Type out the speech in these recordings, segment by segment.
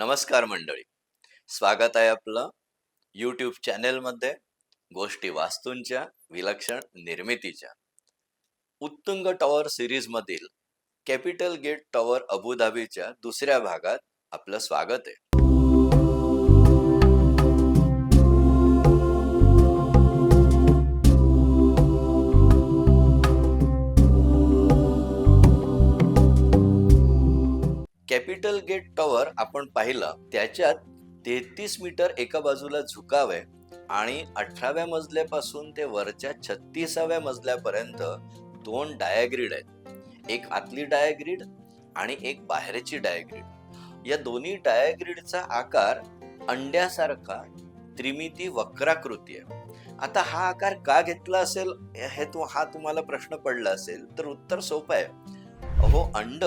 नमस्कार मंडळी. स्वागत आहे आपलं यूट्यूब चॅनेलमध्ये गोष्टी वास्तूंच्या विलक्षण निर्मितीच्या. उत्तुंग टॉवर सिरीजमधील कॅपिटल गेट टॉवर अबुधाबीच्या दुसऱ्या भागात आपलं स्वागत आहे. कॅपिटल गेट टॉवर आपण पाहिलं त्याच्यात तेहतीस मीटर एका बाजूला झुकाव आहे आणि अठराव्या मजल्यापासून ते वरच्या छत्तीसाव्या मजल्यापर्यंत दोन डायग्रीड आहेत. एक आतली डायग्रीड आणि एक बाहेरची डायग्रीड या दोन्ही डायग्रीडचा आकार अंड्यासारखा त्रिमिती वक्राकृती आहे. आता हा आकार का घेतला असेल हे तू हा तुम्हाला प्रश्न पडला असेल तर उत्तर सोपं आहे. अहो अंड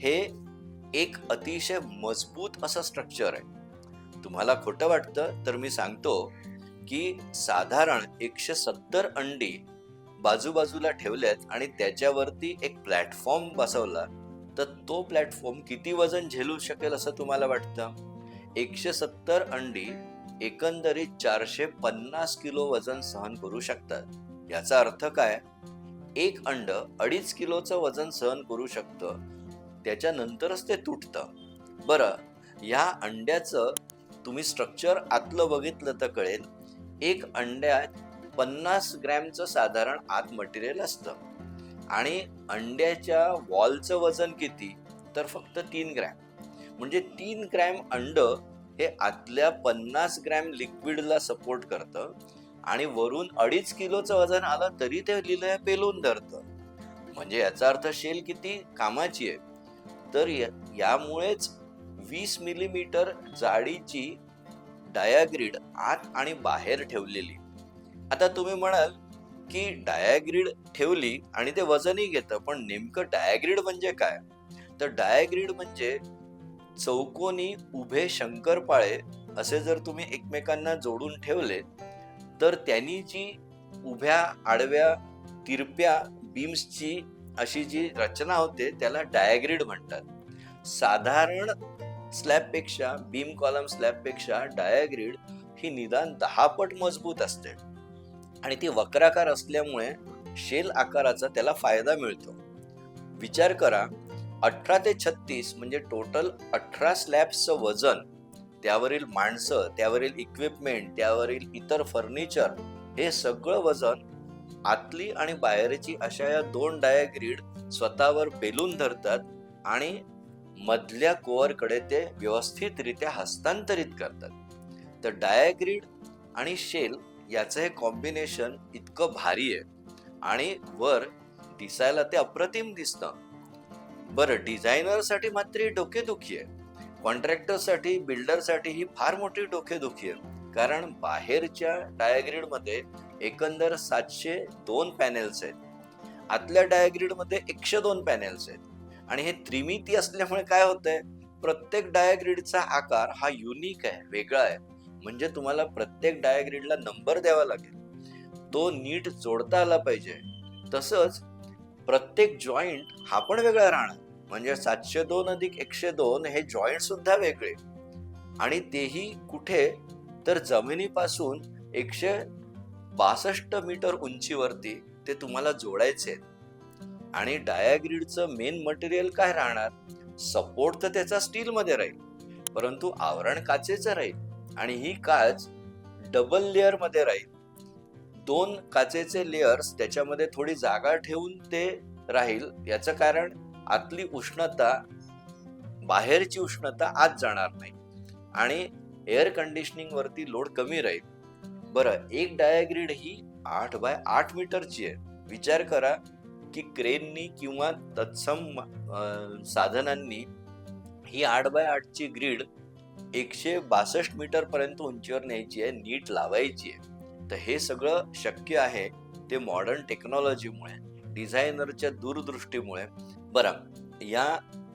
हे एक अतिशय मजबूत असं स्ट्रक्चर आहे. तुम्हाला खोटं वाटतं तर मी सांगतो की साधारण एकशे सत्तर अंडी बाजूबाजूला ठेवल्यात आणि त्याच्यावरती एक प्लॅटफॉर्म बसवला तर तो प्लॅटफॉर्म किती वजन झेलू शकेल असं तुम्हाला वाटतं? एकशे सत्तर अंडी एकंदरीत चारशे पन्नास किलो वजन सहन करू शकतात. याचा अर्थ काय? एक अंड अडीच किलोचं वजन सहन करू शकतं. त्याच्यानंतरच ते तुटतं. बरं ह्या अंड्याचं तुम्ही स्ट्रक्चर आतलं बघितलं तर कळेल. एक अंड्यात पन्नास ग्रॅमचं साधारण आत मटेरियल असतं. आणि अंड्याच्या वॉलचं वजन किती? तर फक्त तीन ग्रॅम. म्हणजे तीन ग्रॅम अंड हे आतल्या पन्नास ग्रॅम लिक्विडला सपोर्ट करतं. आणि वरून अडीच किलोचं वजन आलं तरी ते लिलया पेलून धरतं. म्हणजे याचा अर्थ शेल किती? कामाची आहे. तर यामुळेच वीस मिलीमीटर जाडीची डायाग्रीड आत आणि बाहेर ठेवलेली. आता तुम्ही म्हणाल की डायाग्रीड ठेवली आणि ते वजनही घेतं पण नेमकं डायाग्रीड म्हणजे काय? तर डायाग्रीड म्हणजे चौकोनी उभे शंकरपाळे असे जर तुम्ही एकमेकांना जोडून ठेवले तर त्यांनी जी उभ्या आडव्या तिरप्या बीम्सची अशी जी रचना होते त्याला डायग्रीड म्हणतात. साधारण स्लॅबपेक्षा बीम कॉलम स्लॅबपेक्षा डायग्रीड ही निदान दहा पट मजबूत असते. आणि ती वक्राकार असल्यामुळे शेल आकाराचा त्याला फायदा मिळतो. विचार करा अठरा ते छत्तीस म्हणजे टोटल अठरा स्लॅब्सचं वजन त्यावरील माणसं त्यावरील इक्विपमेंट त्यावरील इतर फर्निचर हे सगळं वजन आतली आणि बाहेरची अशा या दोन डायग्रीड स्वतःवर बेलून धरतात आणि मधल्या कोअरकडे ते व्यवस्थितरित्या हस्तांतरित करतात. तर डायग्रीड आणि शेल याचं हे कॉम्बिनेशन इतकं भारी आहे. आणि वर दिसायला ते अप्रतिम दिसतं. बरं डिझायनरसाठी मात्र ही डोकेदुखी आहे. कॉन्ट्रॅक्टरसाठी बिल्डरसाठी ही फार मोठी डोकेदुखी आहे. कारण बाहेरच्या डायग्रीडमध्ये एकंदर सातशे दोन पॅनेल्स आहेत. आतल्या डायग्रीडमध्ये एकशे दोन पॅनेल्स आहेत. आणि हे त्रिमिती असल्यामुळे काय होतंय? प्रत्येक डायग्रीडचा आकार हा युनिक आहे वेगळा आहे. म्हणजे तुम्हाला प्रत्येक डायग्रीडला नंबर द्यावा लागेल. तो नीट जोडता आला पाहिजे. तसंच प्रत्येक जॉईंट हा पण वेगळा राहणार. म्हणजे सातशे दोन अधिक एकशे दोन हे जॉईंट सुद्धा वेगळे. आणि तेही कुठे? तर जमिनीपासून एकशे बासष्ट मीटर उंचीवरती ते तुम्हाला जोडायचे आणि डायाग्रीडचं मेन मटेरियल काय राहणार? सपोर्ट तर त्याचा स्टीलमध्ये राहील परंतु आवरण काचेचं राहील आणि ही काच डबल लेअरमध्ये राहील. दोन काचेचे लेअर्स त्याच्यामध्ये थोडी जागा ठेवून ते राहील याचं कारण आतली उष्णता बाहेरची उष्णता आत जाणार नाही. आणि एअर कंडिशनिंग वरती लोड कमी राहील. बरं एक डायाग्रीड ही आठ बाय आठ मीटरची आहे. विचार करा की क्रेननी किंवा तत्सम साधनांनी ही आठ बाय आठची ग्रीड एकशे बासष्ट मीटर पर्यंत उंचीवर न्यायची आहे नीट लावायची आहे. तर हे सगळं शक्य आहे ते मॉडर्न टेक्नॉलॉजीमुळे डिझायनरच्या दूरदृष्टीमुळे. बरं या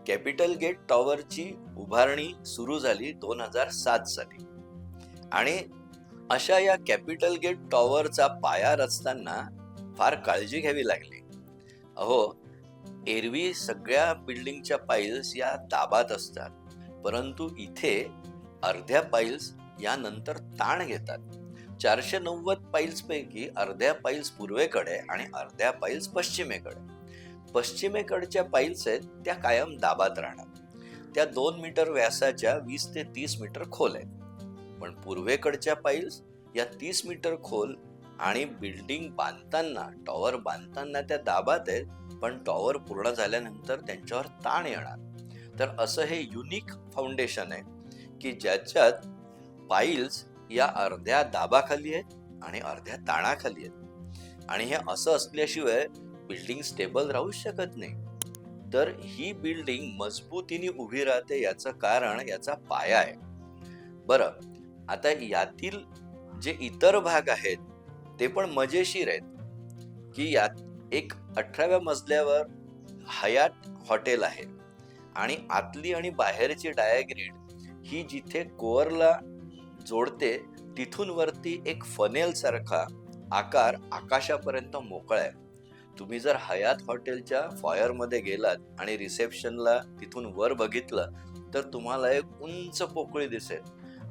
कॅपिटल गेट टॉवरची उभारणी सुरू झाली दोन हजार सात साली. आणि अशा या कॅपिटल गेट टॉवरचा पाया रचताना फार काळजी घ्यावी लागली. अहो एरवी सगळ्या बिल्डिंगच्या पाईल्स या दाबात असतात परंतु इथे अर्ध्या पाईल्स यानंतर ताण घेतात. चारशे नव्वद पाईल्सपैकी अर्ध्या पाईल्स पूर्वेकडे आणि अर्ध्या पाईल्स पश्चिमेकडे. पश्चिमेकडच्या पाईल्स आहेत त्या कायम दाबात राहणार. त्या दोन मीटर व्यासाच्या वीस ते तीस मीटर खोल आहेत. पण पूर्वेकडच्या पाईल्स या तीस मीटर खोल आणि बिल्डिंग बांधताना टॉवर बांधताना त्या दाबात आहेत पण टॉवर पूर्ण झाल्यानंतर त्यांच्यावर ताण येणार. तर असं हे युनिक फाउंडेशन आहे की ज्याच्यात पाईल्स या अर्ध्या दाबाखाली आहेत आणि अर्ध्या ताणाखाली आहेत. आणि हे असं असल्याशिवाय बिल्डिंग स्टेबल राहू शकत नाही. तर ही बिल्डिंग मजबूतीने उभी राहते याचं कारण याचा पाया आहे. बरं आता यातील जे इतर भाग आहेत ते पण मजेशीर आहेत. की यात एक अठराव्या मजल्यावर हयात हॉटेल आहे आणि आतली आणि बाहेरची डायग्रीड ही जिथे कोअरला जोडते तिथून वरती एक फनेल सारखा आकार आकाशापर्यंत मोकळा आहे. तुम्ही जर हयात हॉटेलच्या फॉयरमध्ये गेलात आणि रिसेप्शनला तिथून वर बघितलं तर तुम्हाला एक उंच पोकळी दिसेल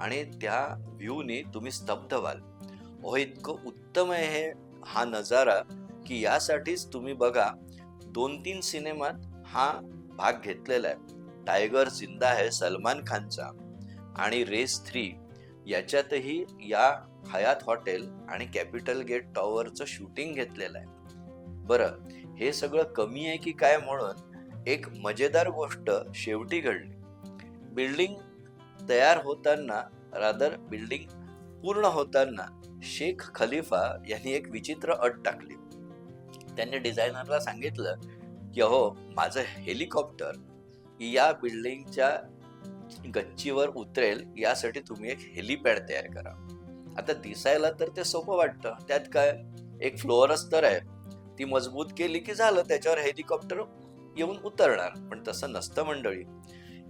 आणि त्या व्ह्यूनी तुम्ही स्तब्ध व्हाल. हो इतकं उत्तम आहे हे हा नजारा की यासाठीच तुम्ही बघा दोन तीन सिनेमात हा भाग घेतलेला आहे. टायगर जिंदा आहे सलमान खानचा आणि रेस थ्री याच्यातही या हयात हॉटेल आणि कॅपिटल गेट टॉवरचं शूटिंग घेतलेलं आहे. बरं हे सगळं कमी आहे की काय म्हणून एक मजेदार गोष्ट शेवटी घडली. बिल्डिंग तयार होताना रादर बिल्डिंग पूर्ण होताना शेख खलिफा यांनी एक विचित्र अट टाकली. त्यांनी डिझायनरला सांगितलं की अहो माझं हेलिकॉप्टर या बिल्डिंगच्या गच्चीवर उतरेल यासाठी तुम्ही एक हेलिपॅड तयार करा. आता दिसायला तर ते सोपं वाटतं. त्यात काय? एक फ्लोअरच तर आहे. ती मजबूत केली की झालं त्याच्यावर हेलिकॉप्टर येऊन उतरणार. पण तसं नसतं मंडळी.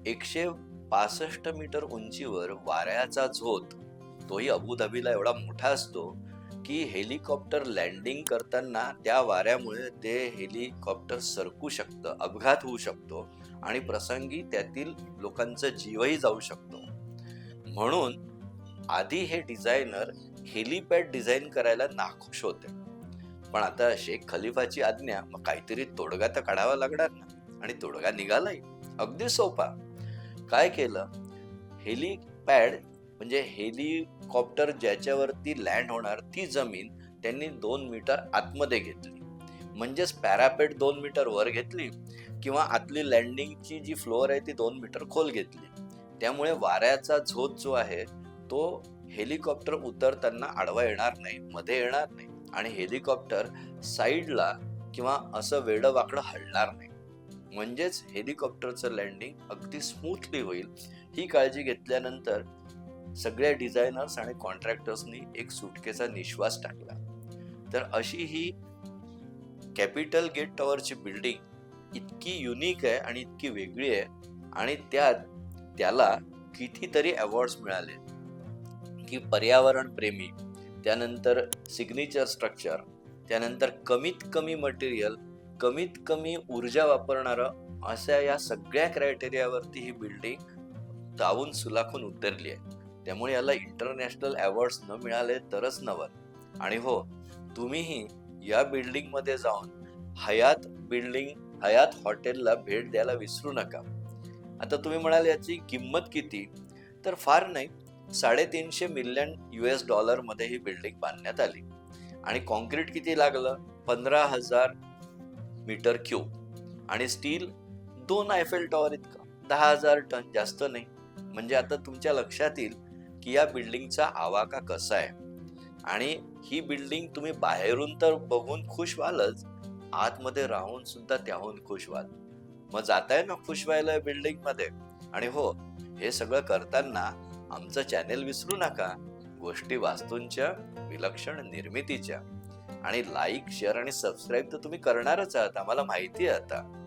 एकशे पासष्ट मीटर उंचीवर वाऱ्याचा झोत तोही अबुधाबीला एवढा मोठा असतो की हेलिकॉप्टर लँडिंग करताना त्या वाऱ्यामुळे ते हेलिकॉप्टर सरकू शकतं अपघात होऊ शकतो आणि प्रसंगी त्यातील लोकांचा जीवही जाऊ शकतो. म्हणून आधी हे डिझायनर हेलिपॅड डिझाईन करायला नाखुश होते. पण आता शेख खलिफाची आज्ञा मग काहीतरी तोडगा तर काढावा लागणार ना? आणि तोडगा निघालाय. अगदी सोपा. काय केलं? हेलिपॅड म्हणजे हेलिकॉप्टर ज्याच्यावरती लँड होणार ती जमीन त्यांनी दोन मीटर आतमध्ये घेतली. म्हणजेच पॅरापेट दोन मीटर वर घेतली किंवा आतली लँडिंगची जी फ्लोअर आहे ती दोन मीटर खोल घेतली. त्यामुळे वाऱ्याचा झोत जो आहे तो हेलिकॉप्टर उतरताना आडवा येणार नाही मध्ये येणार नाही. आणि हेलिकॉप्टर साईडला किंवा असं वेडं वाकडं हलणार नाही. म्हणजेच हेलिकॉप्टरचं लँडिंग अगदी स्मूथली होईल. ही काळजी घेतल्यानंतर सगळ्या डिझायनर्स आणि कॉन्ट्रॅक्टर्सनी एक सुटकेचा निश्वास टाकला. तर अशी ही कॅपिटल गेट टॉवरची बिल्डिंग इतकी युनिक आहे आणि इतकी वेगळी आहे आणि त्यात त्याला कितीतरी अवॉर्ड्स मिळाले. की पर्यावरण प्रेमी त्यानंतर सिग्नेचर स्ट्रक्चर त्यानंतर कमीत कमी मटेरियल कमीत कमी ऊर्जा वापरणारं अशा या सगळ्या क्रायटेरियावरती ही बिल्डिंग दावून सुलाखून उतरली आहे. त्यामुळे याला इंटरनॅशनल अवॉर्ड्स न मिळाले तरच नवल आणि हो तुम्हीही या बिल्डिंगमध्ये जाऊन हयात बिल्डिंग हयात हॉटेलला भेट द्यायला विसरू नका. आता तुम्ही म्हणाल याची किंमत किती? तर फार नाही. साडेतीनशे मिलियन यू एस डॉलरमध्ये ही बिल्डिंग बांधण्यात आली. आणि कॉन्क्रीट किती लागलं? पंधरा हजार मीटर क्यूब. आणि स्टील दोन आयफेल टॉवर इतकं. दहा हजार टन जास्त नाही. म्हणजे आता तुमच्या लक्षात येईल की या बिल्डिंगचा आवाका कसा आहे. आणि ही बिल्डिंग तुम्ही बाहेरून तर बघून खुश व्हालच आतमध्ये राहून सुद्धा त्याहून खुश व्हाल. मग जाताय ना खुश व्हायला बिल्डिंगमध्ये? आणि हो हे सगळं करताना आमचं चॅनेल विसरू नका. गोष्टी वास्तूंच्या विलक्षण निर्मितीच्या. आणि लाईक शेअर आणि सबस्क्राईब तर तुम्ही करणारच आहात. आम्हाला माहिती आहे आता.